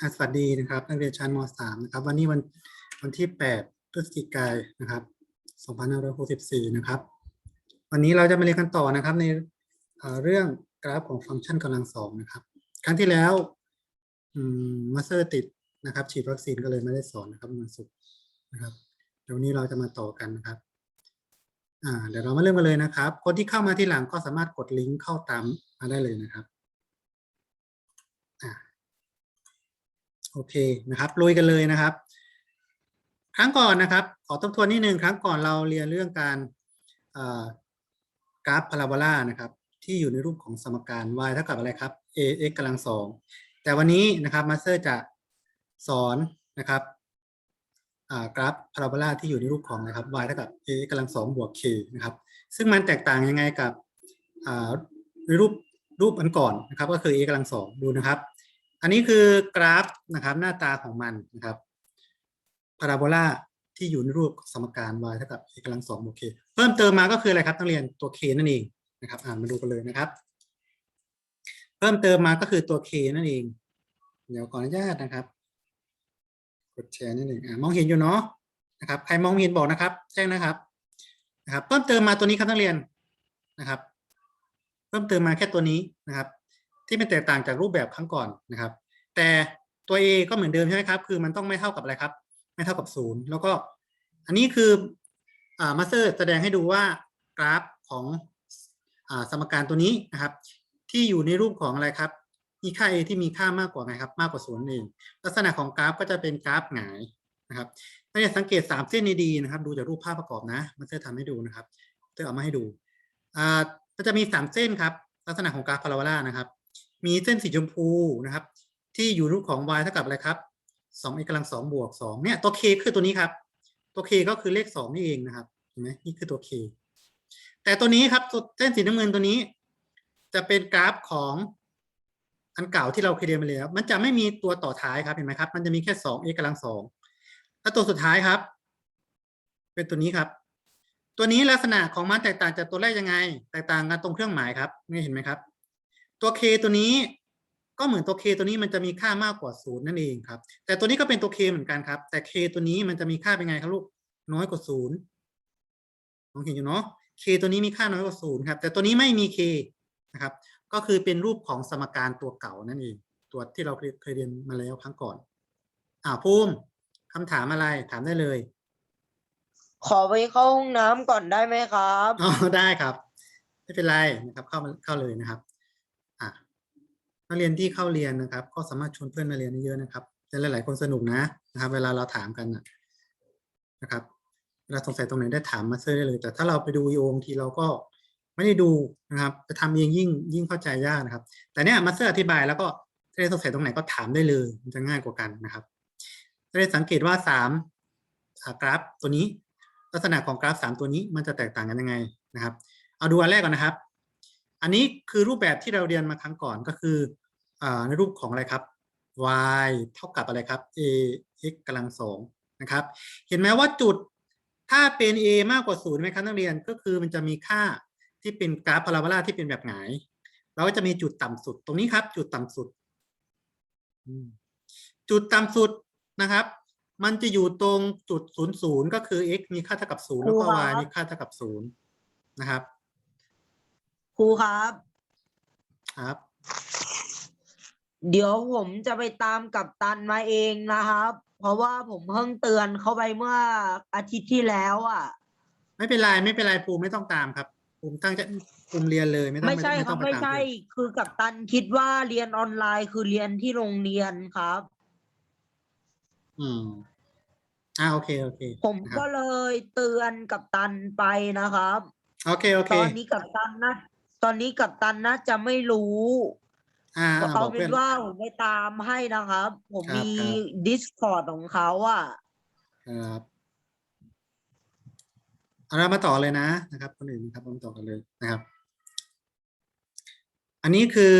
อะสวัสดีนะครับ นักเรียนชั้นม .3 นะครับ วันนี้วันวันที่ 8 พฤศจิกายนนะครับ 2564 นะครับ วันนี้เราจะมาเรียนกันต่อนะครับ ในเเรื่องกราฟของฟังก์ชันกำลังสองนะครับ ครั้งที่แล้วมาสเตอร์ติดนะครับ ฉีดวัคซีนก็เลยไม่ได้สอนนะครับวันศุกนะครับเดี๋ยววันนี้เราจะมาต่อกันนะครับเดี๋ยวเรามาเริ่มกันเลยนะครับ คนที่เข้ามาที่หลังก็สามารถกดลิงก์เข้าตามมาได้เลยนะครับ อ่า โอเคนะครับลุยกันเลยนะครับ ครั้งก่อนนะครับ ขอทบทวนนิดนึงครั้งก่อนเราเรียนเรื่องการกราฟพาราโบลานะครับ ที่อยู่ในรูปของสมการ y เท่ากับอะไรครับ ax กำลังสองแต่วันนี้นะครับมาสเตอร์จะสอนนะครับกราฟพาราโบลาที่อยู่ในรูปของนะครับ y เท่ากับ ax กำลังสองบวก k นะครับ ซึ่งมันแตกต่างยังไงกับในรูปรูปอันก่อนนะครับ ก็คือ a กำลังสองดูนะครับ อันนี้คือกราฟนะครับ หน้าตาของมันนะครับพาราโบลาที่อยู่ในรูปสมการ y เท่ากับ a กำลังสองบวก k เพิ่มเติมมาก็คืออะไรครับนักเรียนตัว k นั่นเองนะครับ อ่านมาดูกันเลยนะครับ เพิ่มเติมมาก็คือตัว k นั่นเอง เดี๋ยวขออนุญาตนะครับ กดแชร์นิดหนึ่งอ่ามองเห็นอยู่เนาะนะครับ ใครมองเห็นบอกนะครับ แจ้งนะครับนะครับ เพิ่มเติมมาตัวนี้ครับนักเรียนนะครับ เพิ่มเติมมาแค่ตัวนี้นะครับ ที่เป็นแตกต่างจากรูปแบบครั้งก่อนนะครับ แต่ตัว A ก็เหมือนเดิมใช่ไหมครับ คือมันต้องไม่เท่ากับอะไรครับ ไม่เท่ากับศูนย์แล้วก็อันนี้คืออ่ามาสเตอร์แสดงให้ดูว่ากราฟของอ่าสมการตัวนี้นะครับ ที่อยู่ในรูปของอะไรครับมีค่า a ที่มีค่ามากกว่าไงครับ มากกว่าศูนย์เองลักษณะของกราฟก็จะเป็นกราฟหงายนะครับถ้าจะสังเกตสามเส้นนี้ดีนะครับ ดูจากรูปภาพประกอบนะมาสเตอร์ทำให้ดูนะครับเตอร์เอามาให้ดูอ่าก็จะมีสามเส้นครับ ลักษณะของกราฟพาราโบลานะครับ มีเส้นสีชมพูนะครับ ที่อยู่รูปของ y เท่ากับอะไรครับสอง x กำลังสองบวกสองเนี่ยตัว k คือตัวนี้ครับ ตัว k ก็คือเลขสองนี่เองนะครับเห็นไหมนี่คือตัว k แต่ตัวนี้ครับเส้นสีน้ำเงินตัวนี้ จะเป็นกราฟของอันเก่าที่เราเคยเรียนมาแล้ว มันจะไม่มีตัวต่อท้ายครับเห็นไหมครับ มันจะมีแค่สอง x กำลังสองแล้วตัวสุดท้ายครับ เป็นตัวนี้ครับ ตัวนี้ลักษณะของมันแตกต่างจากตัวแรกยังไง แตกต่างกันตรงเครื่องหมายครับนี่เห็นไหมครับ ตัว k ตัวนี้ก็เหมือนตัว k ตัวนี้มันจะมีค่ามากกว่าศูนย์นั่นเองครับ แต่ตัวนี้ก็เป็นตัว k เหมือนกันครับ แต่ k ตัวนี้มันจะมีค่าเป็นไงครับลูกน้อยกว่าศูนย์มองเห็นอยู่เนาะ k ตัวนี้มีค่าน้อยกว่าศูนย์ครับ แต่ตัวนี้ไม่มี k นะครับ ก็คือเป็นรูปของสมการตัวเก่านั่นเอง ตัวที่เราเคยเรียนมาแล้วครั้งก่อน อ่าภูมิคำถามอะไรถามได้เลย ขอไปเข้าห้องน้ำก่อนได้ไหมครับ อ๋อได้ครับ ไม่เป็นไรนะครับ เข้ามาเข้าเลยนะครับอะ นักเรียนที่เข้าเรียนนะครับ ก็สามารถชวนเพื่อนมาเรียนได้เยอะนะครับจะหลาย ๆ คนสนุกนะนะครับ เวลาเราถามกันนะนะครับเวลาสงสัยตรงไหนได้ถามมาเซอร์ได้เลย แต่ถ้าเราไปดูวีโอบางทีเราก็ไม่ได้ดูนะครับจะทำเองยิ่งยิ่งเข้าใจยากนะครับ แต่เนี้ยมาสเตอร์อธิบายแล้วก็ถ้าได้สงสัยตรงไหนก็ถามได้เลยมันจะง่ายกว่ากันนะครับจะได้สังเกตว่าสามกราฟตัวนี้ ลักษณะของกราฟสามตัวนี้มันจะแตกต่างกันยังไงนะครับ เอาดูอันแรกก่อนนะครับ อันนี้คือรูปแบบที่เราเรียนมาครั้งก่อนก็คืออาในรูปของอะไรครับ y เท่ากับอะไรครับ a x กำลังสองนะครับ เห็นไหมว่าจุดถ้าเป็น a มากกว่าศูนย์ไหมครับนักเรียนก็คือมันจะมีค่าที่เป็นกราฟพาราโบลาที่เป็นแบบหงายเราก็จะมีจุดต่ำสุดตรงนี้ครับ จุดต่ำสุดอืมจุดต่ำสุดนะครับ มันจะอยู่ตรงจุดศูนย์ศูนย์ก็คือ x มีค่าเท่ากับศูนย์แล้วก็ครูครับ y มีค่าเท่ากับศูนย์นะครับ ครูครับ ครับ เดี๋ยวผมจะไปตามกับตันมาเองนะครับ เพราะว่าผมเพิ่งเตือนเขาไปเมื่ออาทิตย์ที่แล้วอะ ไม่เป็นไรไม่เป็นไรภูมิไม่ต้องตามครับภูมิตั้งใจภูมิเรียนเลยไม่ต้องไม่ใช่คต้รัอบงปไม่ตามใช่เพื่อนคือกับตันคิดว่าเรียนออนไลน์คือเรียนที่โรงเรียนครับ อืมอ่าโอเคโอเคผมนะคก็รับเลยเตือนกับตันไปนะครับ โอเคโอเค ตอนนี้กับตันนะ ตอนนี้กับตันนะจะไม่รู้อ่าก็บเอาอกเป็เพื่อนน ว่าผมไปตามให้นะครับ ผมครับมี ครับ Discord ของเขาอะ ครับเอาเรามาต่อเลยนะนะครับคนอื่นนะครับมาต่อกันเลยนะครับ อันนี้คือ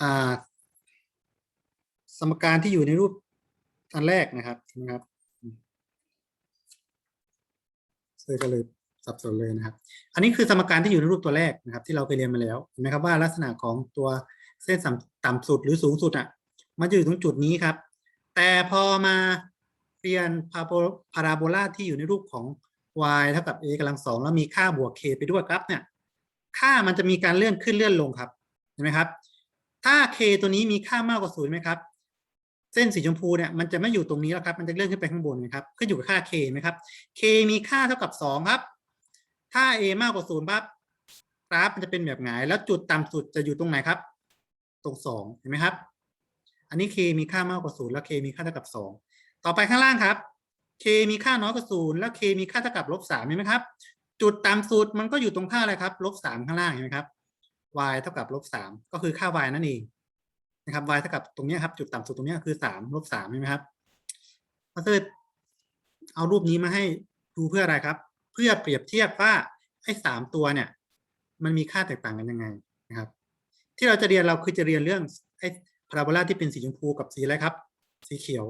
อ่าสมการที่อยู่ในรูปอันแรกนะครับนะครับเซอร์ก็เลย สับสนเลยนะครับ อันนี้คือสมการที่อยู่ในรูปตัวแรกนะครับ ที่เราเคยเรียนมาแล้วเห็นไหมครับว่าลักษณะของตัวเส้นต่ำต่ำสุดหรือสูงสุดอะ มันจะอยู่ตรงจุดนี้ครับ แต่พอมาเรียนพาโบพาราโบลาที่อยู่ในรูปของ y เท่ากับ a กำลังสองแล้วมีค่าบวก k ไปด้วยครับเนี่ย ค่ามันจะมีการเลื่อนขึ้นเลื่อนลงครับ เห็นไหมครับ ถ้า k ตัวนี้มีค่ามากกว่าศูนย์ไหมครับ เส้นสีชมพูเนี่ยมันจะไม่อยู่ตรงนี้แล้วครับ มันจะเลื่อนขึ้นไปข้างบนนะครับ ขึ้นอยู่กับค่า k ไหมครับ k มีค่าเท่ากับสองครับ ถ้า a มากกว่าศูนย์ปั๊บกราฟมันจะเป็นแบบไหนแล้วจุดต่ำสุดจะอยู่ตรงไหนครับ ตรงสองเห็นไหมครับ อันนี้ k มีค่ามากกว่าศูนย์แล้ว k มีค่าเท่ากับสองต่อไปข้างล่างครับ k มีค่าน้อยกว่าศูนย์แล้ว k มีค่าเท่ากับลบสามเห็นไหมครับ จุดต่ำสุดมันก็อยู่ตรงค่าอะไรครับลบสามข้างล่างเห็นไหมครับ y เท่ากับลบสามก็คือค่า y นั่นเองนะครับ y เท่ากับตรงนี้ครับ จุดต่ำสุดตรงนี้คือสามลบสามเห็นไหมครับมาเตอร์เอารูปนี้มาให้ดูเพื่ออะไรครับ เพื่อเปรียบเทียบว่าไอ้สามตัวเนี่ย มันมีค่าแตกต่างกันยังไงนะครับ ที่เราจะเรียนเราคือจะเรียนเรื่องไอ้พาราโบลาที่เป็นสีชมพูกับสีอะไรครับ สีเขียว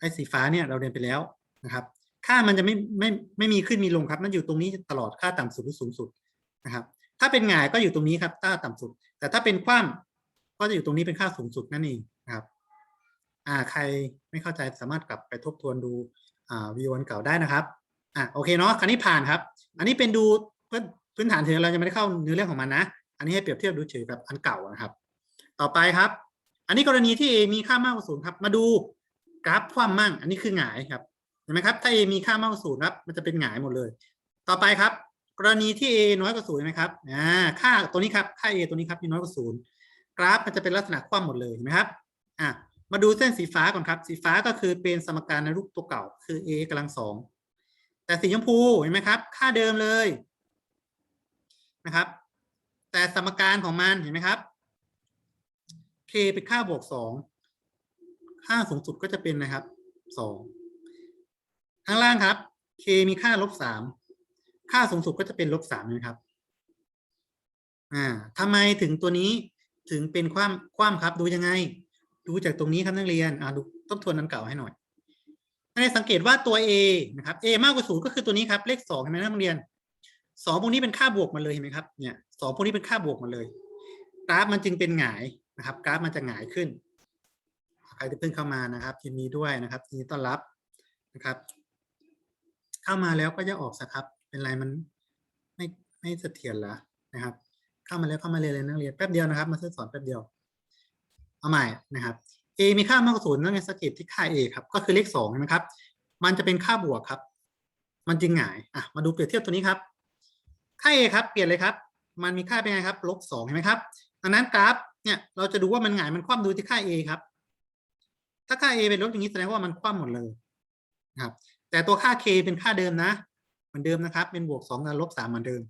ไอ้สีฟ้าเนี่ยเราเรียนไปแล้วนะครับ ค่ามันจะไม่ไม่ไม่มีขึ้นมีลงครับ มันอยู่ตรงนี้ตลอดค่าต่ำสุดหรือสูงสุดนะครับ ถ้าเป็นหงายก็อยู่ตรงนี้ครับค่าต่ำสุด แต่ถ้าเป็นคว่ำก็จะอยู่ตรงนี้เป็นค่าสูงสุดนั่นเองนะครับอ่าใครไม่เข้าใจสามารถกลับไปทบทวนดูอ่าวิดีโออันเก่าได้นะครับ อะโอเคเนาะคราวนี้ผ่านครับ อันนี้เป็นดูพื้นพื้นฐานเฉยเรายังไม่ได้เข้าเนื้อเรื่องของมันนะ อันนี้ให้เปรียบเทียบดูเฉยกับอันเก่านะครับ ต่อไปครับ อันนี้กรณีที่ a มีค่ามากกว่าศูนย์ครับ มาดูกราฟคว่ำมั่ง อันนี้คือหงายครับเห็นไหมครับถ้า a มีค่ามากกว่าศูนย์ครับมันจะเป็นหงายหมดเลย ต่อไปครับ กรณีที่ a น้อยกว่าศูนย์ไหมครับอ่าค่าตัวนี้ครับค่า a ตัวนี้ครับมีน้อยกว่าศูนย์กราฟมันจะเป็นลักษณะคว่ำหมดเลยเห็นไหมครับอะมาดูเส้นสีฟ้าก่อนครับ สีฟ้าก็คือเป็นสมการในรูปตัวเก่า คือ a กำลังสอง แต่สีชมพูเห็นไหมครับ ค่าเดิมเลยนะครับ แต่สมการของมันเห็นไหมครับ k เป็นค่าบวกสองค่าสูงสุดก็จะเป็นนะครับสองข้างล่างครับ k มีค่าลบสามค่าสูงสุดก็จะเป็นลบสามนะครับ อ่าทำไมถึงตัวนี้ถึงเป็นความความครับดูยังไง ดูจากตรงนี้ครับนักเรียน อ่าดูทบทวนนันเก่าให้หน่อย ให้สังเกตว่าตัว a นะครับ a มากกว่าศูนย์ก็คือตัวนี้ครับ เลขสองเห็นไหมนักเรียนสองพวกนี้เป็นค่าบวกมาเลยเห็นไหมครับ เนี่ยสองพวกนี้เป็นค่าบวกมาเลย กราฟมันจึงเป็นหงายนะครับ กราฟมันจะหงายขึ้น ใครที่เพิ่งเข้ามานะครับยินดีด้วยนะครับยินดีต้อนรับนะครับ เข้ามาแล้วก็จะออกสักครับ เป็นไรมันไม่ไม่เสถียรละนะครับ เข้ามาแล้วเข้ามาเรียนเลยนักเรียนแป๊บเดียวนะครับ มาสอนแป๊บเดียว เอาใหม่นะครับ a มีค่ามากกว่าศูนย์นั่นไงสกิตที่ค่า a ครับ ก็คือเลขสองใช่ไหมครับ มันจะเป็นค่าบวกครับ มันจึงหงายอะมาดูเปรียบเทียบตัวนี้ครับ ค่า a ครับ เปลี่ยนเลยครับ มันมีค่าเป็นไงครับลบสองเห็นไหมครับดังนั้นกราฟเนี่ยเราจะดูว่ามันหงายมันคว่ำดูที่ค่า a ครับ ถ้าค่า a เป็นลบอย่างนี้แสดงว่ามันคว่ำหมดเลยครับ แต่ตัวค่า k เป็นค่าเดิมนะ เหมือนเดิมนะครับ เป็นบวกสองกับลบสามเหมือนเดิม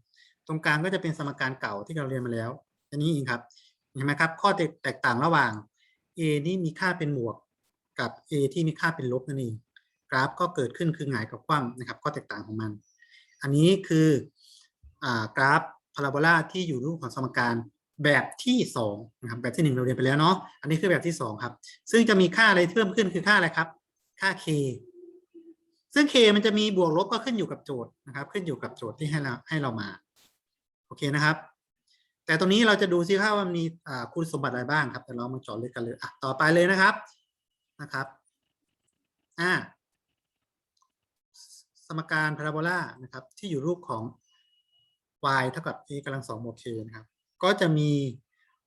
ตรงกลางก็จะเป็นสมการเก่าที่เราเรียนมาแล้วอันนี้เองครับเห็นไหมครับ ข้อแตกต่างระหว่าง a นี่มีค่าเป็นบวกกับ a ที่มีค่าเป็นลบนั่นเองกราฟก็เกิดขึ้นคือหงายกับคว่ำนะครับข้อแตกต่างของมัน อันนี้คืออกราฟพาราโบลาที่อยู่รูปของสมการแบบที่สองนะครับแบบที่หนึ่งเราเรียนไปแล้วเนาะอันนี้คือแบบที่สองครับ ซึ่งจะมีค่าอะไรเพิ่มขึ้นคือค่าอะไรครับ ค่า k ซึ่ง k มันจะมีบวกลบก็ขึ้นอยู่กับโจทย์นะครับ ขึ้นอยู่กับโจทย์ที่ให้เราให้เรามา โอเคนะครับ แต่ตรงนี้เราจะดูซิครับว่ามันมีคุณสมบัติอะไรบ้างครับแต่เรามาเจาะลึกกันเลยอะต่อไปเลยนะครับนะครับอ่าสมการพาราโบลานะครับ ที่อยู่รูปของ y เท่ากับ a กำลังสองบวก k นะครับ ก็จะมี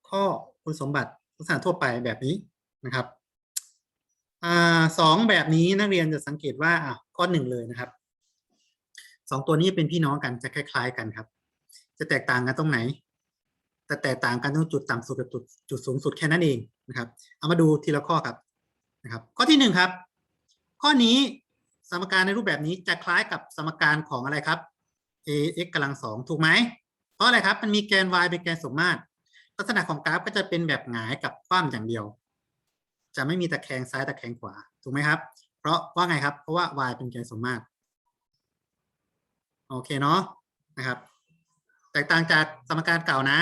ข้อคุณสมบัติลักษณะทั่วไปแบบนี้นะครับอ่าสองแบบนี้นักเรียนจะสังเกตว่าอะข้อหนึ่งเลยนะครับสองตัวนี้เป็นพี่น้องกันจะคล้าย ๆ กันครับ จะแตกต่างกันตรงไหน แต่แตกต่างกันตรงจุดต่ำสุดกับจุดจุดสูงสุดแค่นั้นเองนะครับ เอามาดูทีละข้อครับนะครับ ข้อที่หนึ่งครับ ข้อนี้สมการในรูปแบบนี้จะคล้ายกับสมการของอะไรครับ ax กำลังสองถูกไหม เพราะอะไรครับ มันมีแกน y เป็นแกนสมมาตร ลักษณะของกราฟก็จะเป็นแบบหงายกับคว่ำอย่างเดียว จะไม่มีตะแคงซ้ายตะแคงขวา ถูกไหมครับ เพราะว่าไงครับ เพราะว่า y เป็นแกนสมมาตร โอเคเนาะ นะครับ แตกต่างจากสมการเก่านะ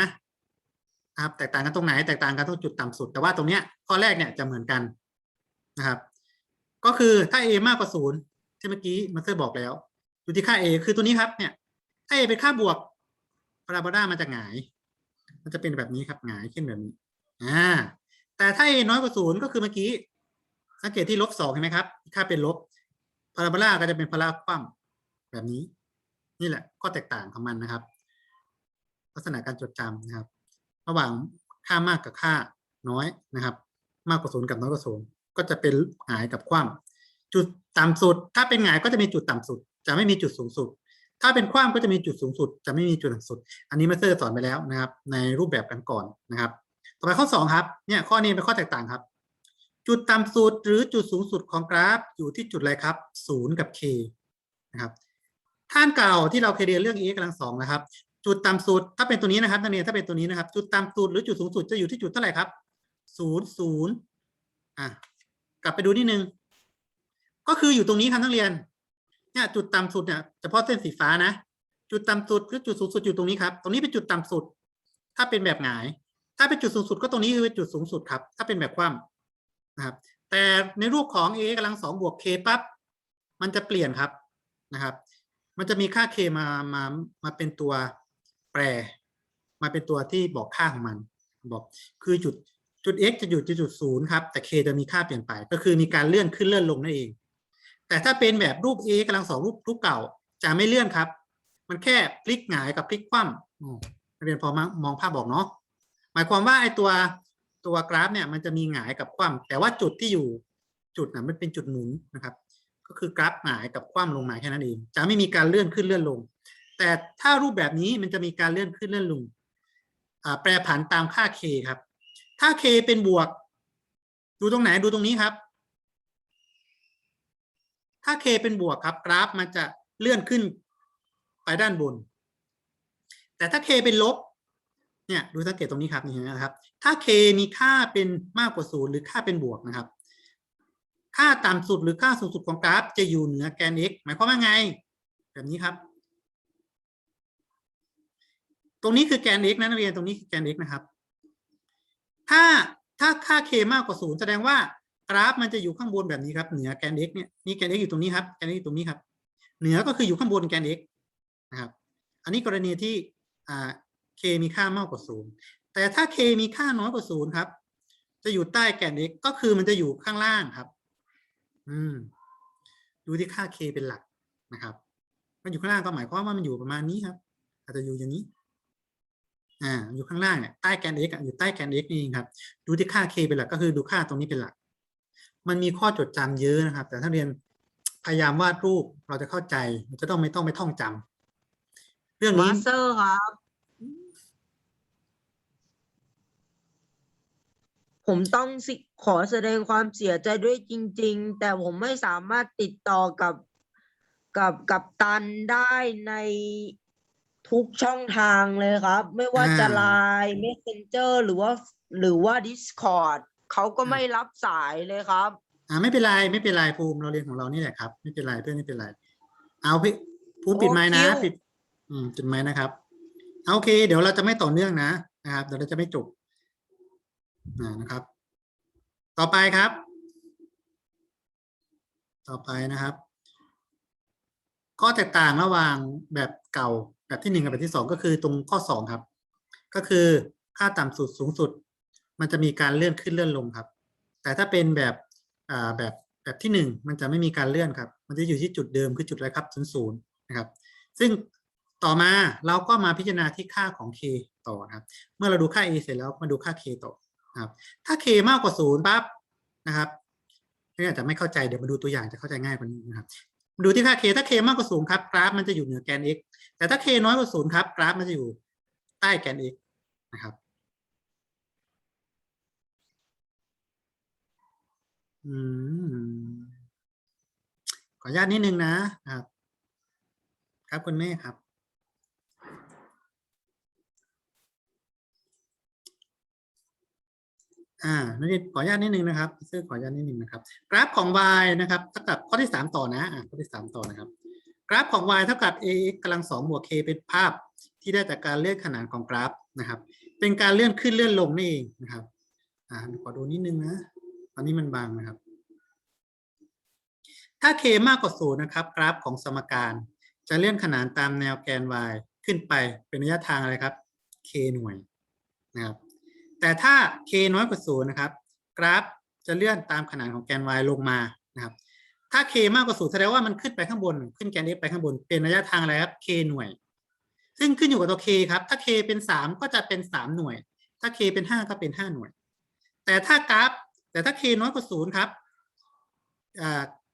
นะครับแตกต่างกันตรงไหนแตกต่างกันตรงจุดต่ำสุด แต่ว่าตรงเนี้ยข้อแรกเนี่ยจะเหมือนกันนะครับ ก็คือถ้า a มากกว่าศูนย์ที่เมื่อกี้มาสเตอร์บอกแล้วอยู่ที่ค่า a คือตัวนี้ครับเนี่ยถ้า a เป็นค่าบวกพาราโบลามันจะหงาย มันจะเป็นแบบนี้ครับหงายขึ้นแบบนี้อ่าแต่ถ้า a น้อยกว่าศูนย์ก็คือเมื่อกี้สังเกตที่ลบสองเห็นไหมครับ ค่าเป็นลบพาราโบลาก็จะเป็นพาราคว่ำแบบนี้ นี่แหละข้อแตกต่างของมันนะครับ ลักษณะการจดจำนะครับ ระหว่างค่ามากกับค่าน้อยนะครับ มากกว่าศูนย์กับน้อยกว่าศูนย์ก็จะเป็นหงายกับคว่ำจุดต่ำสุด ถ้าเป็นหงายก็จะมีจุดต่ำสุด จะไม่มีจุดสูงสุด ถ้าเป็นคว่ำก็จะมีจุดสูงสุด จะไม่มีจุดต่ำสุด อันนี้มาสเตอร์สอนไปแล้วนะครับ ในรูปแบบกันก่อนนะครับ ต่อไปข้อสองครับเนี่ยข้อนี้เป็นข้อแตกต่างครับ จุดต่ำสุดหรือจุดสูงสุดของกราฟอยู่ที่จุดอะไรครับศูนย์กับ k นะครับท่านเก่าที่เราเคยเรียนเรื่อง e กำลังสองนะครับ จุดต่ำสุดถ้าเป็นตัวนี้นะครับนักเรียนถ้าเป็นตัวนี้นะครับ จุดต่ำสุดหรือจุดสูงสุดจะอยู่ที่จุดเท่าไหร่ครับศูนย์ศูนย์อะกลับไปดูนิดนึง ก็คืออยู่ตรงนี้ครับนักเรียนเนี่ยจุดต่ำสุดเนี่ยเฉพาะเส้นสีฟ้านะ จุดต่ำสุดหรือจุดสูงสุดอยู่ตรงนี้ครับ ตรงนี้เป็นจุดต่ำสุด ถ้าเป็นแบบหงาย ถ้าเป็นจุดสูงสุดก็ตรงนี้คือเป็นจุดสูงสุดครับ ถ้าเป็นแบบคว่ำนะครับ แต่ในรูปของ a กำลังสองบวก k ปั๊บมันจะเปลี่ยนครับนะครับ มันจะมีค่า k มามามาเป็นตัว แปรมาเป็นตัวที่บอกค่าของมัน บอกคือจุดจุด x จะอยู่ที่จุดศูนย์ครับแต่ k จะมีค่าเปลี่ยนไป ก็คือมีการเลื่อนขึ้นเลื่อนลงนั่นเอง แต่ถ้าเป็นแบบรูป a กำลังสองรูปรูปเก่าจะไม่เลื่อนครับ มันแค่พลิกหงายกับพลิกคว่ำอ๋อเรียนพอมมองภาพบอกเนาะหมายความว่าไอ้ตัวตัวกราฟเนี่ยมันจะมีหงายกับคว่ำแต่ว่าจุดที่อยู่จุดน่ะมันเป็นจุดหมุนนะครับ ก็คือกราฟหงายกับคว่ำลงมาแค่นั้นเองจะไม่มีการเลื่อนขึ้นเลื่อนลง แต่ถ้ารูปแบบนี้มันจะมีการเลื่อนขึ้นเลื่อนลงแปรผันตามค่า k ครับ ถ้า k เป็นบวก ดูตรงไหนดูตรงนี้ครับ ถ้า k เป็นบวกครับ กราฟมันจะเลื่อนขึ้นไปด้านบน แต่ถ้า k เป็นลบ เนี่ยดูสังเกตตรงนี้ครับนี่เห็นไหมครับ ถ้า k มีค่าเป็นมากกว่าศูนย์หรือค่าเป็นบวกนะครับ ค่าต่ำสุดหรือค่าสูงสุดของกราฟจะอยู่เหนือแกน x หมายความว่าไง แบบนี้ครับ ตรงนี้คือแกน x นะนักเรียนตรงนี้คือแกน x นะครับ ถ้าถ้าค่า k มากกว่าศูนย์แสดงว่ากราฟมันจะอยู่ข้างบนแบบนี้ครับ เหนือแกน x เนี่ยนี่แกน x อยู่ตรงนี้ครับแกน x อยู่ตรงนี้ครับ เหนือก็คืออยู่ข้างบนแกน x นะครับ อันนี้กรณีที่อ่า k มีค่ามากกว่าศูนย์แต่ถ้า k มีค่าน้อยกว่าศูนย์ครับ จะอยู่ใต้แกน x ก็คือมันจะอยู่ข้างล่างครับ อืมดูที่ค่า k เป็นหลักนะครับ มันอยู่ข้างล่างก็หมายความว่ามันอยู่ประมาณนี้ครับ อาจจะอยู่อย่างนี้ อ่าอยู่ข้างล่างเนี่ยใต้แกน x อะอยู่ใต้แกน x นี่เองครับ ดูที่ค่า k เป็นหลักก็คือดูค่าตรงนี้เป็นหลัก มันมีข้อจดจำเยอะนะครับ แต่ถ้าเรียนพยายามวาดรูปเราจะเข้าใจมันจะต้องไม่ต้องไปท่องจำเรื่องมานี้สเตอร์ครับ ผมต้องสิขอแสดงความเสียใจด้วยจริง ๆ แต่ผมไม่สามารถติดต่อกับกับกับตันได้ใน ทุกช่องทางเลยครับ ไม่ว่าจะอ่าไลน์ Messenger หรือว่า หรือว่า Discord เขาก็ไม่รับสายเลยครับ อ่าไม่เป็นไรไม่เป็นไรภูมิเราเรียนของเรานี่แหละครับไม่เป็นไรเพื่อนไม่เป็นไร เอาพี่ภูมิปิดไม้นะโอ้คิว ปิด อืมปิดไม้นะครับเอาโอเค เดี๋ยวเราจะไม่ต่อเนื่องนะนะครับเดี๋ยวเราจะไม่จบอ่านะครับ ต่อไปครับ ต่อไปนะครับ ข้อแตกต่างระหว่างแบบเก่า แบบที่หนึ่งกับแบบที่สองก็คือตรงข้อสองครับ ก็คือค่าต่ำสุดสูงสุด มันจะมีการเลื่อนขึ้นเลื่อนลงครับ แต่ถ้าเป็นแบบแบบแบบที่หนึ่งมันจะไม่มีการเลื่อนครับ มันจะอยู่ที่จุดเดิมคือจุดอะไรครับศูนย์ศูนย์นะครับ ซึ่งต่อมาเราก็มาพิจารณาที่ค่าของ k ต่อนะครับ เมื่อเราดูค่า a เสร็จแล้วมาดูค่า k ต่อครับ ถ้า k มากกว่าศูนย์ปั๊บนะครับนี่อาจจะไม่เข้าใจเดี๋ยวมาดูตัวอย่างจะเข้าใจง่ายกว่านี้นะครับ ดูที่ค่า k ถ้า k มากกว่าศูนย์ครับกราฟมันจะอยู่เหนือแกน x แต่ถ้า k น้อยกว่าศูนย์ครับกราฟมันจะอยู่ใต้แกน x นะครับ อืมขออนุญาตนิดนึงนะครับ ครับคุณแม่ครับ อ่านักเรียนขออนุญาตนิดนึงนะครับซึ่งขออนุญาตนิดนึงนะครับ กราฟของ y นะครับเท่ากับข้อที่สามต่อนะอ่าข้อที่สามต่อนะครับ กราฟของ y เท่ากับ ax กำลังสองบวก k เป็นภาพที่ได้จากการเลื่อนขนานของกราฟนะครับ เป็นการเลื่อนขึ้นเลื่อนลงนี่เองนะครับ อ่าขอดูนิดนึงนะตอนนี้มันบางนะครับ ถ้า k มากกว่าศูนย์นะครับ กราฟของสมการ จะเลื่อนขนานตามแนวแกน y ขึ้นไปเป็นระยะทางอะไรครับ k หน่วยนะครับ แต่ถ้า k น้อยกว่าศูนย์นะครับ กราฟจะเลื่อนตามขนาดของแกน y ลงมานะครับ ถ้า k มากกว่าศูนย์แสดงว่ามันขึ้นไปข้างบน ขึ้นแกน x ไปข้างบน เป็นระยะทางอะไรครับ k หน่วย ซึ่งขึ้นอยู่กับตัว k ครับ ถ้า k เป็นสามก็จะเป็นสามหน่วย ถ้า k เป็นห้าก็เป็นห้าหน่วย แต่ถ้ากราฟ แต่ถ้า k น้อยกว่าศูนย์ครับ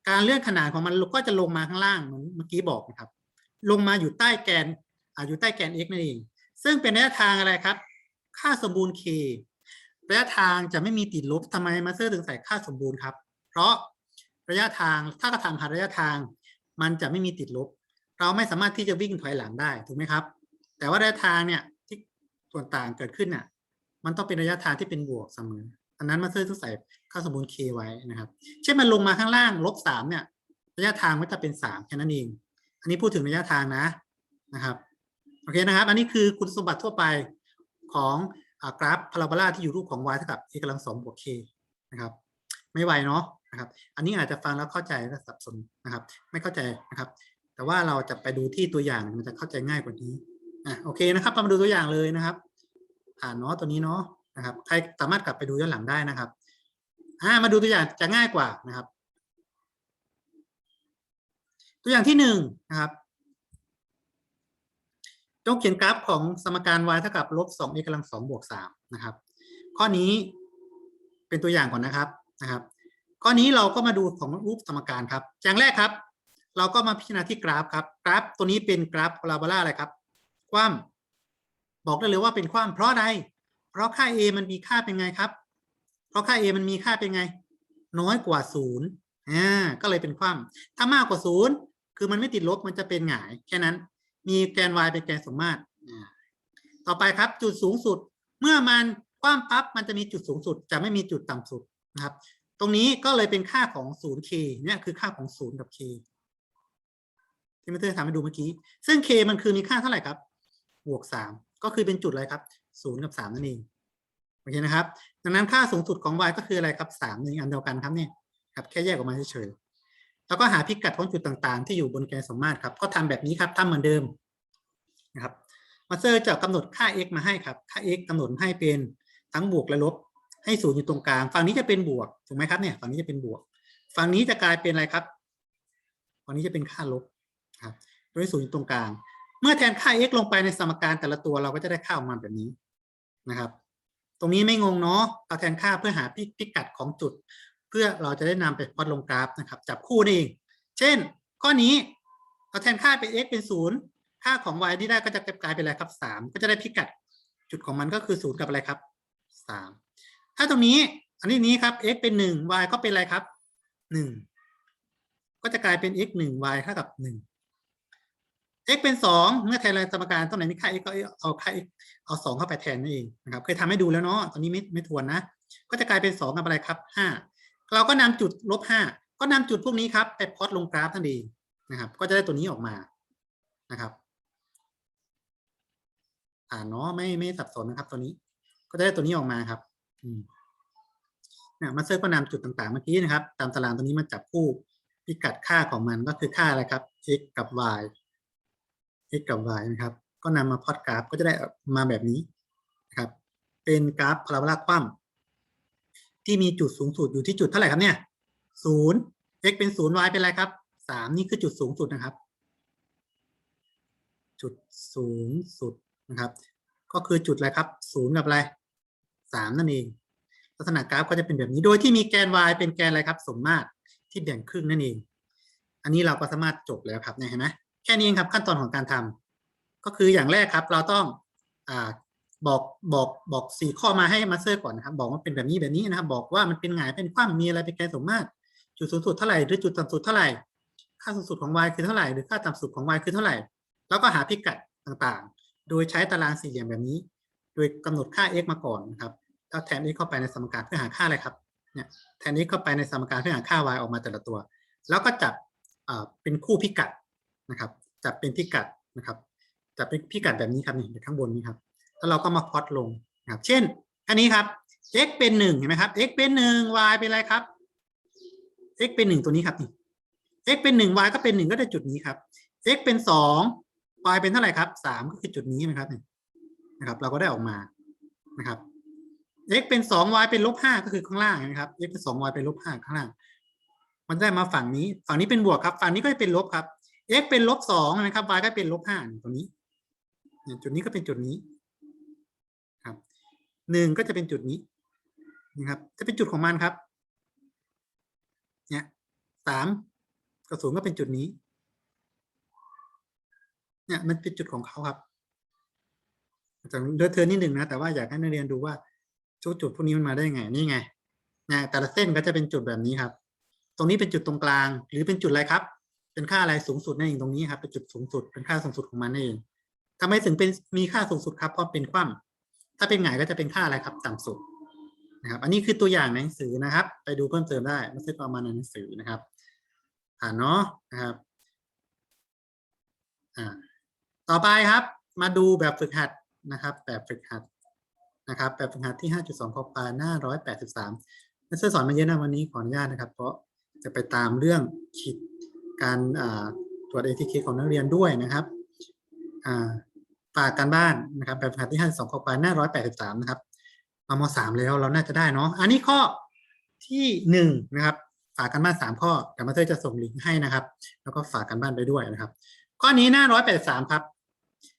การเลื่อนขนาดของมันก็จะลงมาข้างล่างเหมือนเมื่อกี้บอกนะครับ ลงมาอยู่ใต้แกนออยู่ใต้แกน x นั่นเอง ซึ่งเป็นระยะทางอะไรครับ ค่าสมบูรณ์ k ระยะทางจะไม่มีติดลบทำไมมาสเตอร์ถึงใส่ค่าสมบูรณ์ครับ เพราะระยะทางถ้ากระทำหาระยะทาง มันจะไม่มีติดลบ เราไม่สามารถที่จะวิ่งถอยหลังได้ถูกไหมครับ แต่ว่าระยะทางเนี่ยที่ส่วนต่างเกิดขึ้นน่ะมันต้องเป็นระยะทางที่เป็นบวกเสมออันนั้นมาสเตอร์ต้องใส่ค่าสมบูรณ์ k ไว้นะครับ เช่นมันลงมาข้างล่างลบสามเนี่ย ระยะทางมันจะเป็นสามแค่นั้นเอง อันนี้พูดถึงระยะทางนะนะครับโอเคนะครับ อันนี้คือคุณสมบัติทั่วไป ของอกราฟพาราโบลาที่อยู่รูปของ y เท่ากับ a กำลังสองบวก k นะครับ ไม่ไวเนาะนะครับ อันนี้อาจจะฟังแล้วเข้าใจและสับสนนะครับ ไม่เข้าใจนะครับ แต่ว่าเราจะไปดูที่ตัวอย่างมันจะเข้าใจง่ายกว่านี้อะโอเคนะครับมาดูตัวอย่างเลยนะครับอ่านเนาะตัวนี้เนาะนะครับ ใครสามารถกลับไปดูย้อนหลังได้นะครับอ่ามาดูตัวอย่างจะง่ายกว่านะครับ ตัวอย่างที่หนึ่งนะครับ จงเขียนกราฟของสมการ y เท่ากับลบสอง a กำลังสองบวกสามนะครับ ข้อนี้เป็นตัวอย่างก่อนนะครับนะครับ ข้อนี้เราก็มาดูของรูปสมการครับอย่างแรกครับ เราก็มาพิจารณาที่กราฟครับ กราฟตัวนี้เป็นกราฟพาราโบลาอะไรครับ คว่ำบอกได้เลยว่าเป็นคว่ำเพราะอะไรเพราะค่า a มันมีค่าเป็นไงครับ เพราะค่า a มันมีค่าเป็นไง น้อยกว่าศูนย์อ่าก็เลยเป็นคว่ำถ้ามากกว่าศูนย์คือมันไม่ติดลบมันจะเป็นหงายแค่นั้น มีแกน y เป็นแกนสมมาตรต่อไปครับจุดสูงสุด เมื่อมันคว่ำปั๊บมันจะมีจุดสูงสุด จะไม่มีจุดต่ำสุดนะครับ ตรงนี้ก็เลยเป็นค่าของศูนย์ k เนี่ยคือค่าของศูนย์กับ k ที่มาเตอร์ทำให้ดูเมื่อกี้ ซึ่ง k มันคือมีค่าเท่าไหร่ครับ บวกสามก็คือเป็นจุดอะไรครับศูนย์กับสามนั่นเองโอเคนะครับ ดังนั้นค่าสูงสุดของ y ก็คืออะไรครับสามในอันเดียวกันครับเนี่ยครับแค่แยกออกมาเฉยๆ แล้วก็หาพิกัดของจุดต่างๆ ที่อยู่บนแกนสมมาตรครับ ก็ทำแบบนี้ครับทำเหมือนเดิมนะครับมาสเตอร์จะกำหนดค่า x มาให้ครับ ค่า x กำหนดให้เป็นทั้งบวกและลบ ให้ศูนย์อยู่ตรงกลาง ฝั่งนี้จะเป็นบวกถูกไหมครับเนี่ยฝั่งนี้จะเป็นบวก ฝั่งนี้จะกลายเป็นอะไรครับ ฝั่งนี้จะเป็นค่าลบครับโดยศูนย์อยู่ตรงกลาง เมื่อแทนค่า x ลงไปในสมการแต่ละตัวเราก็จะได้ค่าออกมาแบบนี้นะครับ ตรงนี้ไม่งงเนาะเราแทนค่าเพื่อหาพิกัดของจุด พื่อเราจะได้นำไปพลอตลงกราฟนะครับ จับคู่นี่เองเช่น ข้อนี้เราแทนค่าเป็น x เป็นศูนย์ค่าของ y ที่ได้ก็จะกลายเป็นอะไรครับสามก็จะได้พิกัด จุดของมันก็คือศูนย์กับอะไรครับสามถ้าตรงนี้อันนี้นี้ครับ x เป็นหนึ่ง y ก็เป็นอะไรครับหนึ่งก็จะกลายเป็น x หนึ่ง y เท่ากับหนึ่ง x เป็นสองเมื่อแทนสมการตรงไหนมีค่า x ก็เอาค่า x เอาสองเข้าไปแทนนั่นเองนะครับเคยทำให้ดูแล้วเนาะตอนนี้ไม่ไม่ทวนนะ ก็จะกลายเป็นสองกับอะไรครับห้า เราก็นำจุดลบห้าก็นำจุดพวกนี้ครับไปพอตลงกราฟนั่นเองนะครับ ก็จะได้ตัวนี้ออกมานะครับ อ่านเนาะไม่ไม่สับสนนะครับ ตัวนี้ ก็จะได้ตัวนี้ออกมาครับอืมเนี่ยมาเซอร์ก็นำจุดต่างๆเมื่อกี้นะครับ ตามตารางตัวนี้มาจับคู่พิกัดค่าของมันก็คือค่าอะไรครับ x กับ y x กับ y นะครับ ก็นำมาพอตกราฟก็จะได้ออกมาแบบนี้นะครับ เป็นกราฟพาราโบลาคว่ำ ที่มีจุดสูงสุดอยู่ที่จุดเท่าไหร่ครับเนี่ยศูนย์ x เป็นศูนย์ y เป็นอะไรครับสามนี่คือจุดสูงสุดนะครับ จุดสูงสุดนะครับ ก็คือจุดอะไรครับศูนย์กับอะไรสามนั่นเอง ลักษณะกราฟก็จะเป็นแบบนี้โดยที่มีแกน y เป็นแกนอะไรครับ สมมาตรที่แบ่งครึ่งนั่นเอง อันนี้เราก็สามารถจบแล้วครับเนี่ยเห็นไหมแค่นี้เองครับขั้นตอนของการทำก็คืออย่างแรกครับ เราต้องอ่า บอกบอกบอกสี่ข้อมาให้มาสเตอร์ก่อนนะครับ บอกว่าเป็นแบบนี้แบบนี้นะครับ บอกว่ามันเป็นหงายเป็นคว่ำมีอะไรเป็นแกนสมมาตรจุดสูงสุดเท่าไหร่หรือจุดต่ำสุดเท่าไหร่ ค่าสูงสุดของ y คือเท่าไหร่หรือค่าต่ำสุดของ y คือเท่าไหร่ แล้วก็หาพิกัดต่างๆ โดยใช้ตารางสี่เหลี่ยมแบบนี้ โดยกำหนดค่า x มาก่อนนะครับแล้วแทน x เข้าไปในสมการเพื่อหาค่าอะไรครับเนี่ยแทน x เข้าไปในสมการเพื่อหาค่า y ออกมาแต่ละตัว แล้วก็จับเป็นคู่พิกัดนะครับจับเป็นพิกัดนะครับจับเป็นพิกัดแบบนี้ครับนี่ข้างบนนี้ครับ แล้วเราก็มาพอตลงครับ เช่น อันนี้ครับ x เป็นหนึ่งเห็นไหมครับ x เป็นหนึ่ง y เป็นอะไรครับ x เป็นหนึ่งตัวนี้ครับนี่ x เป็นหนึ่ง y ก็เป็นหนึ่งก็ได้จุดนี้ครับ x เป็นสอง y เป็นเท่าไหร่ครับสามก็คือจุดนี้นะครับนี่นะครับ เราก็ได้ออกมานะครับ x เป็นสอง y เป็นลบห้าก็คือข้างล่างนะครับ x เป็นสอง y เป็นลบห้าข้างล่าง มันได้มาฝั่งนี้ ฝั่งนี้เป็นบวกครับ ฝั่งนี้ก็จะเป็นลบครับ x เป็นลบสองนะครับ y ก็เป็นลบห้าตรงนี้ จุดนี้ก็เป็นจุดนี้ หนึ่งก็จะเป็นจุดนี้นะครับ จะเป็นจุดของมันครับ เนี่ยสามกับศูนย์ก็เป็นจุดนี้ เนี่ยมันเป็นจุดของเขาครับจะเลอเทอะนิดหนึ่งนะ แต่ว่าอยากให้นักเรียนดูว่าจุดจุดพวกนี้มันมาได้ยังไง นี่ไงเนะแต่ละเส้นก็จะเป็นจุดแบบนี้ครับ ตรงนี้เป็นจุดตรงกลาง หรือเป็นจุดอะไรครับ เป็นค่าอะไรสูงสุดนั่นเองตรงนี้ครับเป็นจุดสูงสุด เป็นค่าสูงสุดของมันนั่นเองทำไมถึงเป็นมีค่าสูงสุดครับเพราะเป็นคว่ำ ถ้าเป็นหงายก็จะเป็นค่าอะไรครับ ต่ำสุดนะครับ อันนี้คือตัวอย่างในหนังสือนะครับ ไปดูเพิ่มเติมได้ไม่ใช่ประมาณในหนังสือนะครับอ่านเนาะนะครับอ่าต่อไปครับ มาดูแบบฝึกหัดนะครับ แบบฝึกหัดนะครับ แบบฝึกหัดที่ 5.2ข้อปาหน้า 183นักเรียนสอนมาเยอะนะวันนี้ขออนุญาตนะครับ เพราะจะไปตามเรื่องขีดการอ่าตรวจ ATK ของนักเรียนด้วยนะครับอ่า ฝากการบ้านนะครับแบบฝึกหัดที่5.2ข้อปลายหน้า183นะครับมามสามแล้วเราน่าจะได้เนาะอันนี้ข้อที่หนึ่งนะครับฝากกันบ้านสามข้อแต่มาเตอร์จะส่งลิงก์ให้นะครับ แล้วก็ฝากกันบ้านไปด้วยนะครับ ข้อนี้หน้า183ครับ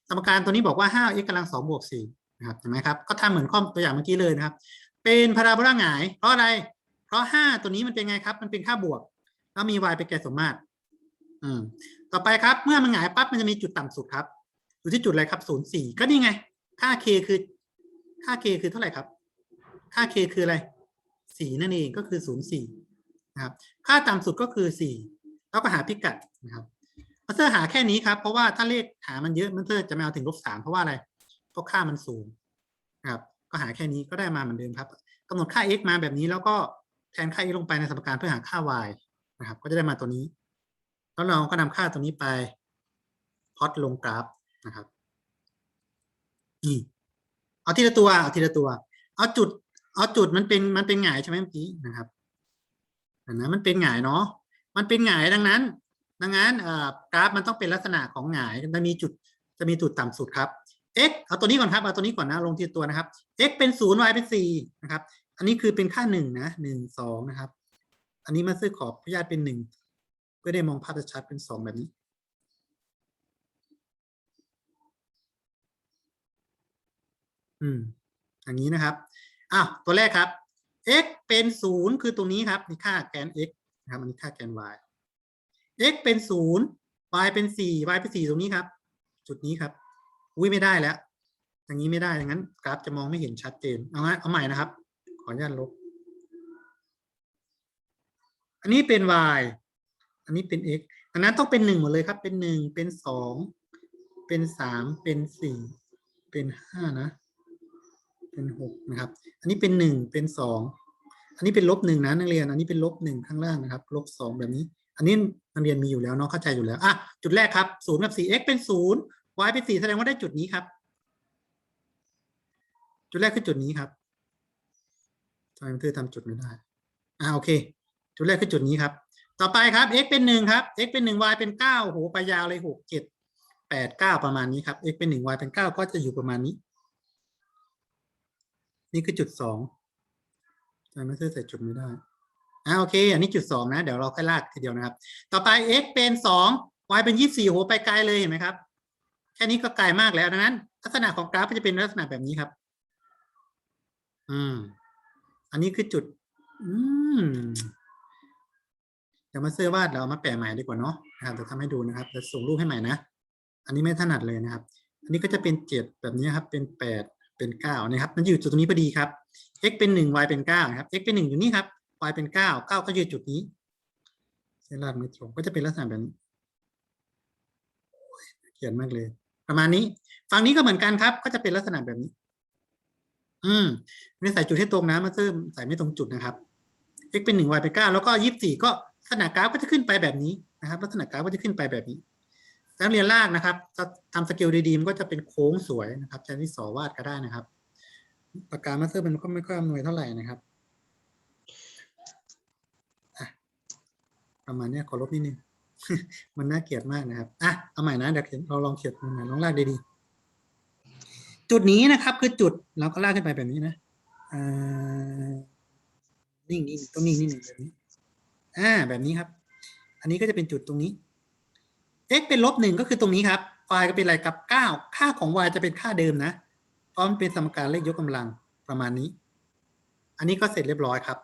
สมการตัวนี้บอกว่า5 x กำลัง2บวก4นะครับเห็นไหมครับ ก็ทำเหมือนข้อตัวอย่างเมื่อกี้เลยนะครับ เป็นพาราโบลาหงาย เพราะอะไร เพราะ5ตัวนี้มันเป็นไงครับ มันเป็นค่าบวก แล้วมี y เป็นแกนสมมาตรอืมต่อไปครับ เมื่อมันหงายปั๊บมันจะมีจุดต่ำสุดครับ อยู่ที่จุดอะไรครับ0 4ก็นี่ไง ค่า k คือค่า k คือเท่าไหร่ครับ ค่า k คืออะไร4นั่นเองก็คือ0 4นย์สี่ครับ ค่าต่ำสุดก็คือ4แล้วก็หาพิกัดนะครับมันเตอร์หาแค่นี้ครับ เพราะว่าถ้าเลขหามันเยอะมันเตอร์จะไม่เอาถึงลบสามเพราะว่าอะไรเพราะค่ามันสูงนะครับ ก็หาแค่นี้ก็ได้มาเหมือนเดิมครับกำหนดค่า x มาแบบนี้แล้วก็แทนค่า x ลงไปในสมการเพื่อหาค่า y นะครับ ก็จะได้มาตัวนี้ แล้วเราก็นำค่าตัวนี้ไปพอตลงกราฟ นะครับนี่เอาทีละตัวเอาทีละตัว เอาจุด เอาจุดมันเป็นมันเป็นหงายใช่ไหมเมื่อกี้นะครับอันนั้นมันเป็นหงายเนาะมันเป็นหงายดังนั้น ดังนั้นกราฟมันต้องเป็นลักษณะของหงายมันมีจุดจะมีจุดต่ำสุดครับ x เอาตัวนี้ก่อนครับเอาตัวนี้ก่อนนะลงทีตัวนะครับ x เป็นศูนย์ y เป็นสี่นะครับ อันนี้คือเป็นค่าหนึ่งนะหนึ่งสองนะครับ อันนี้มาซื้อขอบพยาตเป็นหนึ่งเพื่อได้มองภาพชัดเป็นสองแบบนี้ อืมอย่างนี้นะครับอ้าวตัวแรกครับ x เป็นศูนย์คือตรงนี้ครับนี่ค่าแกน x นะครับอันนี้ค่าแกน y x เป็นศูนย์ y เป็นสี่ y เป็นสี่ตรงนี้ครับ จุดนี้ครับ อุ้ยไม่ได้แล้ว อย่างนี้ไม่ได้อย่างนั้น กราฟจะมองไม่เห็นชัดเจน เอางั้นเอาใหม่นะครับ ขออนุญาตลบ อันนี้เป็น y อันนี้เป็น x ดังนั้นต้องเป็นหนึ่งหมดเลยครับ เป็นหนึ่งเป็นสอง เป็นสาม เป็นสี่ เป็นห้านะ เป็นหกนะครับ อันนี้เป็นหนึ่งเป็นสองอันนี้เป็นลบหนึ่งนะนักเรียน อันนี้เป็นลบหนึ่งข้างล่างนะครับ ลบสองแบบนี้ อันนี้นักเรียนมีอยู่แล้วเนาะเข้าใจอยู่แล้วอะจุดแรกครับศูนย์กับสี่ x เป็นศูนย์ y เป็นสี่แสดงว่าได้จุดนี้ครับ จุดแรกคือจุดนี้ครับทำไมมันถือทำจุดไม่ได้อ่าโอเค จุดแรกคือจุดนี้ครับ ต่อไปครับ x เป็นหนึ่งครับ x เป็นหนึ่ง y เป็นเก้าโหไปยาวเลยหกเจ็ดแปดเก้าประมาณนี้ครับ x เป็นหนึ่ง y เป็นเก้าก็จะอยู่ประมาณนี้ นี่คือจุดสองทำไมไม่เธอใส่จุดไม่ได้อ่าโอเค อันนี้จุดสองนะ เดี๋ยวเราค่อยลากทีเดียวนะครับ ต่อไป x เป็นสอง y เป็นยี่สี่โหไปไกลเลยเห็นไหมครับ แค่นี้ก็ไกลมากแล้วดังนั้น ลักษณะของกราฟก็จะเป็นลักษณะแบบนี้ครับ อืม อันนี้คือจุด อืมเดี๋ยวมาเสื้อวาดเราเอามาแปะใหม่ดีกว่าเนาะนะครับเดี๋ยวทำให้ดูนะครับจะส่งรูปให้ใหม่นะ อันนี้ไม่ถนัดเลยนะครับ อันนี้ก็จะเป็นเจ็ดแบบนี้ครับ เป็นแปด เป็นเก้านะครับ มันอยู่จุดตรงนี้พอดีครับ x เป็นหนึ่ง y เป็นเก้าครับ x เป็นหนึ่งอยู่นี่ครับ y เป็นเก้าเก้าก็อยู่จุดนี้เส้นลาดไม่ตรงก็จะเป็นลักษณะแบบนี้เขียนมากเลย ประมาณนี้ ฝั่งนี้ก็เหมือนกันครับ ก็จะเป็นลักษณะแบบนี้ อืมไม่ใส่จุดให้ตรงนะมาเติมใส่ไม่ตรงจุดนะครับ x เป็นหนึ่ง y เป็นเก้าแล้วก็ยี่สิบสี่ก็ลักษณะกราฟก็จะขึ้นไปแบบนี้นะครับ ลักษณะกราฟก็จะขึ้นไปแบบนี้ นักเรียนลากนะครับถ้าทำสเกลดีๆมันก็จะเป็นโค้งสวยนะครับแทนที่สอวาดก็ได้นะครับปากกามาสเตอร์มันก็ไม่ค่อยอำนวยเท่าไหร่นะครับประมาณนี้ขอลบนิดนึง มันน่าเกลียดมากนะครับ อะ เอาใหม่นะเดี๋ยวเราลองเขียนมันใหม่ลองลากดีๆ จุดนี้นะครับ คือจุดเราก็ลากขึ้นไปแบบนี้นะอ่านิ่งนิ่ต้องนิ่งนิดหนึ่งแบบนี้ อ่า แบบนี้ครับ อันนี้ก็จะเป็นจุดตรงนี้ x เป็นลบหนึ่งก็คือตรงนี้ครับ y ก็เป็นอะไรกับเก้าค่าของ y จะเป็นค่าเดิมนะเพราะมันเป็นสมการเลขยกกำลังประมาณนี้ อันนี้ก็เสร็จเรียบร้อยครับ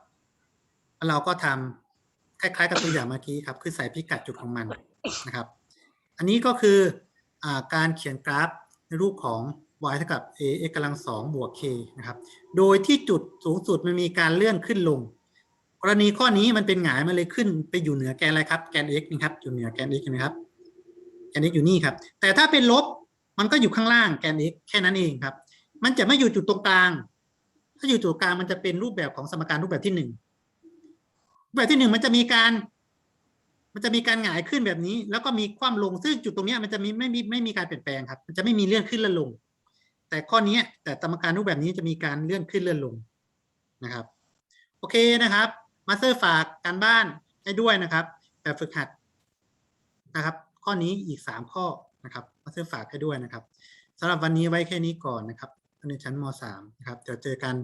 แล้วเราก็ทำคล้ายๆ กับตัวอย่างเมื่อกี้ครับ คือใส่พิกัดจุดของมันนะครับ อันนี้ก็คืออการเขียนกราฟในรูปของ y เท่ากับ a x กำลังสองบวก k นะครับ โดยที่จุดสูงสุดมันมีการเลื่อนขึ้นลง กรณีข้อนี้มันเป็นหงายมันเลยขึ้นไปอยู่เหนือแกนอะไรครับ แกน x นะครับ อยู่เหนือแกน x เห็นไหมครับ แกน x อยู่นี่ครับ แต่ถ้าเป็นลบมันก็อยู่ข้างล่างแกน x แค่นั้นเองครับ มันจะไม่อยู่จุดตรงกลาง ถ้าอยู่จุดตรงกลางมันจะเป็นรูปแบบของสมการรูปแบบที่หนึ่งรูปแบบที่หนึ่งมันจะมีการ มันจะมีการหงายขึ้นแบบนี้ แล้วก็มีคว่ำลงซึ่งจุดตรงนี้มันจะมีไม่มีไม่มีการเปลี่ยนแปลงครับ มันจะไม่มีเลื่อนขึ้นเลื่อนลง แต่ข้อนี้แต่สมการรูปแบบนี้จะมีการเลื่อนขึ้นเลื่อนลงนะครับ โอเคนะครับมาสเตอร์ฝากการบ้านให้ด้วยนะครับ แบบฝึกหัดนะครับ ข้อนี้อีกสามข้อนะครับมาสเตอฝากให้ด้วยนะครับสำหรับวันนี้ไว้แค่นี้ก่อนนะครับในชั้นม .3 นะครับเดี๋ยวเจอกัน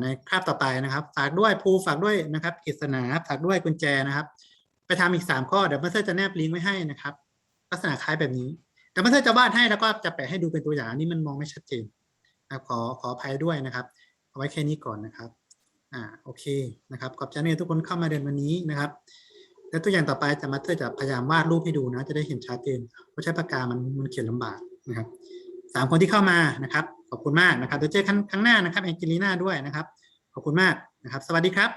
ในคาบต่อไปนะครับ ฝากด้วยภูฝากด้วยนะครับกฤษณาฝากด้วยกุญแจนะครับ ไปทำอีกสามข้อเดี๋ยวมาสเตอร์จะแนบลิงก์ไว้ให้นะครับ ลักษณะคล้ายแบบนี้ แต่มาสเตอร์จะวาดให้แล้วก็จะแปะให้ดูเป็นตัวอย่างนี้มันมองไม่ชัดเจนนะขอขออภัยด้วยนะครับเอาไว้แค่นี้ก่อนนะครับอ่าโอเคนะครับขอบใจเนทุกคนเข้ามาเรียนวันนี้นะครับ แล้วตัวอย่างต่อไปจะมาเตอร์จะพยายามวาดรูปให้ดูนะ จะได้เห็นชัดเจนเพราะใช้ปากกามันมันเขียนลำบากนะครับสามคนที่เข้ามานะครับ ขอบคุณมากนะครับเดี๋ยวเจอกันครั้งหน้านะครับแองเจลีน่าด้วยนะครับ ขอบคุณมากนะครับ สวัสดีครับ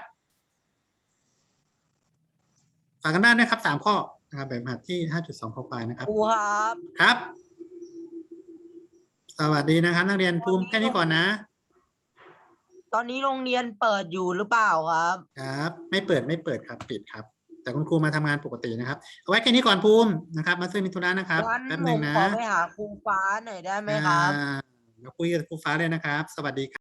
ฝากกันบ้านด้วยครับสามข้อนะครับแบบหัดที่ห้าจุดสองข้อไปนะครับครูครับครับ สวัสดีนะครับ นักเรียนภูมิแค่นี้ก่อนนะ ตอนนี้โรงเรียนเปิดอยู่หรือเปล่าครับ ครับ ไม่เปิดไม่เปิดครับปิดครับ แต่คุณครูมาทำงานปกตินะครับ เอาไว้แค่นี้ก่อนภูมินะครับ มาซื้อมิทุระนะครับงั้นแป๊บผหนึ่งมนะขอไปหาครูฟ้าหน่อยได้ไหมครับอ่าเดี๋ยวคุยกับครูฟ้าเลยนะครับ สวัสดีครับ